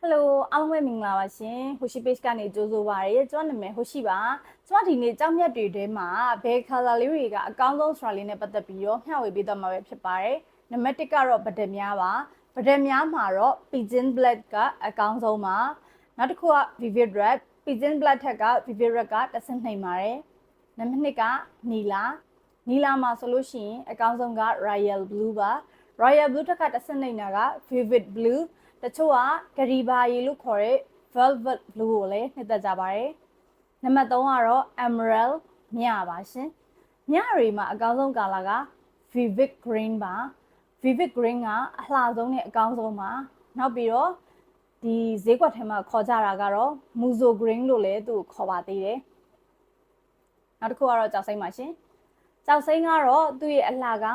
ဟယ်လိုအားလုံးပဲမင်္ဂလာပါရှင်ဟိုရှိ page ကနေကြိုးဆိုပါရစေကျွန်တော်နာမည်ဟိုရှိပါကျွန်တော်ဒီနေ့ကြောက်မြတ်တွေထဲမှာဘယ် color လေးတွေကအကောင်းဆုံးဆိုတာလေးနဲ့ပတ်သက်ပြီးတော့မျှဝေပေးသွားမှာပဲဖြစ်ပါတယ်နံပါတ်1ကတော့ဗဒက်များပါဗဒက်များမှာတော့ pigeon black ကအကောင်းဆုံးပါနောက်တစ်ခုက vivid red pigeon black ထက်က vivid red ကတစ်ဆင့်နှိမ်ပါတယ်နံပါတ်2ကနီလာနီလာမှာဆိုလို့ရှိရင်အကောင်းဆုံးက royal blue ပါ royal blue ထက်ကတစ်ဆင့်နှိမ်တာက vivid blue တချို့ကဂရီဘာရီလို့ခေါ်တဲ့ velvet blue ကိုလည်းနှစ်သက်ကြပါတယ်။နံပါတ်3ကတော့ emerald မြပါရှင်။မြတွေမှာအကောင်းဆုံးကာလာက vivid green ပါ။ vivid green ကအလှဆုံးနဲ့အကောင်းဆုံးပါ။နောက်ပြီးတော့ဒီဈေးကွက်ထဲမှာခေါ်ကြတာကတော့ muzo green လို့လည်းသူ့ကိုခေါ်ပါသေးတယ်။နောက်တစ်ခုကတော့ကြောက်စိမ့်ပါရှင်။ကြောက်စိမ့်ကတော့သူ့ရဲ့အလှက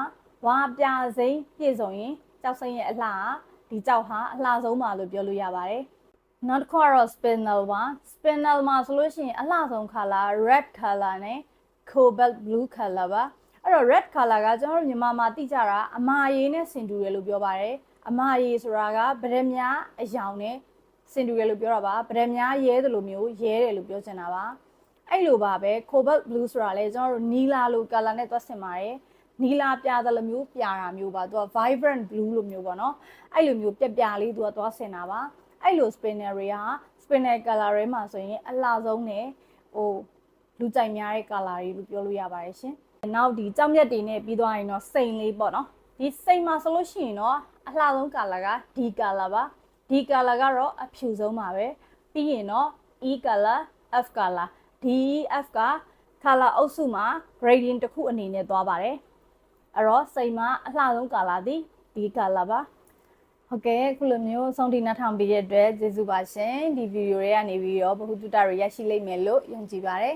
ဝါပြစိမ့်ပြည့်စုံရင်ကြောက်စိမ့်ရဲ့အလှက ဒီကြောက်ဟာအလှဆုံးပါလို့ပြောလို့ရပါတယ်။နောက်တစ်ခုကတော့ spinel ပါ spinel မှာဆိုလို့ရှိရင်အလှဆုံး color red color နဲ့ cobalt blue color ပါအဲ့တော့ red color ကကျွန်တော်တို့မြန်မာမှာသိကြတာအမာရည်နဲ့ဆင်တူတယ်လို့ပြောပါတယ်အမာရည်ဆိုတာကဗရက်များအယောင်နဲ့ဆင်တူတယ်လို့ပြောတာပါဗရက်များရဲတယ်လို့မျိုးရဲတယ်လို့ပြောချင်တာပါအဲ့လိုပါပဲ cobalt blue ဆိုတာလေကျွန်တော်တို့နီလာလို color နဲ့တွက်ဆင်ပါတယ် နီလာပြတယ်လို့မျိုးပြတာမျိုးပါသူက vibrant blue လို့မျိုးပေါ့နော်အဲ့လိုမျိုးပြက်ပြလေးသူကသွားဆင်တာပါအဲ့လို spinner တွေက spinner color တွေမှာဆိုရင်အလှဆုံးနဲ့ဟိုလူကြိုက်များတဲ့ color တွေလို့ပြောလို့ရပါတယ်ရှင်နောက်ဒီကြောက်မြက်တွေနဲ့ပြီးသွားရင်တော့စိန်လေးပေါ့နော်ဒီစိန်မှာဆိုလို့ရှိရင်တော့အလှဆုံး color ကဒီ color ပါဒီ color ကတော့အဖြူဆုံးပါပဲပြီးရင်တော့ E color F color ဒီ F က color အုပ်စုမှာ gradient တစ်ခုအနေနဲ့သွားပါတယ် အဲ့တော့စိန်မှာအလှဆုံး color သည်ဒီ color ပါဟုတ်ကဲ့ခုလိုမျိုးဆုံးထိနှထောင်ပေးတဲ့အတွက်ကျေးဇူးပါရှင်ဒီဗီဒီယိုတွေကနေပြီးတော့ဘ ഹു တုတတွေရရှိလိမ့်မယ်လို့ယုံကြည်ပါတယ်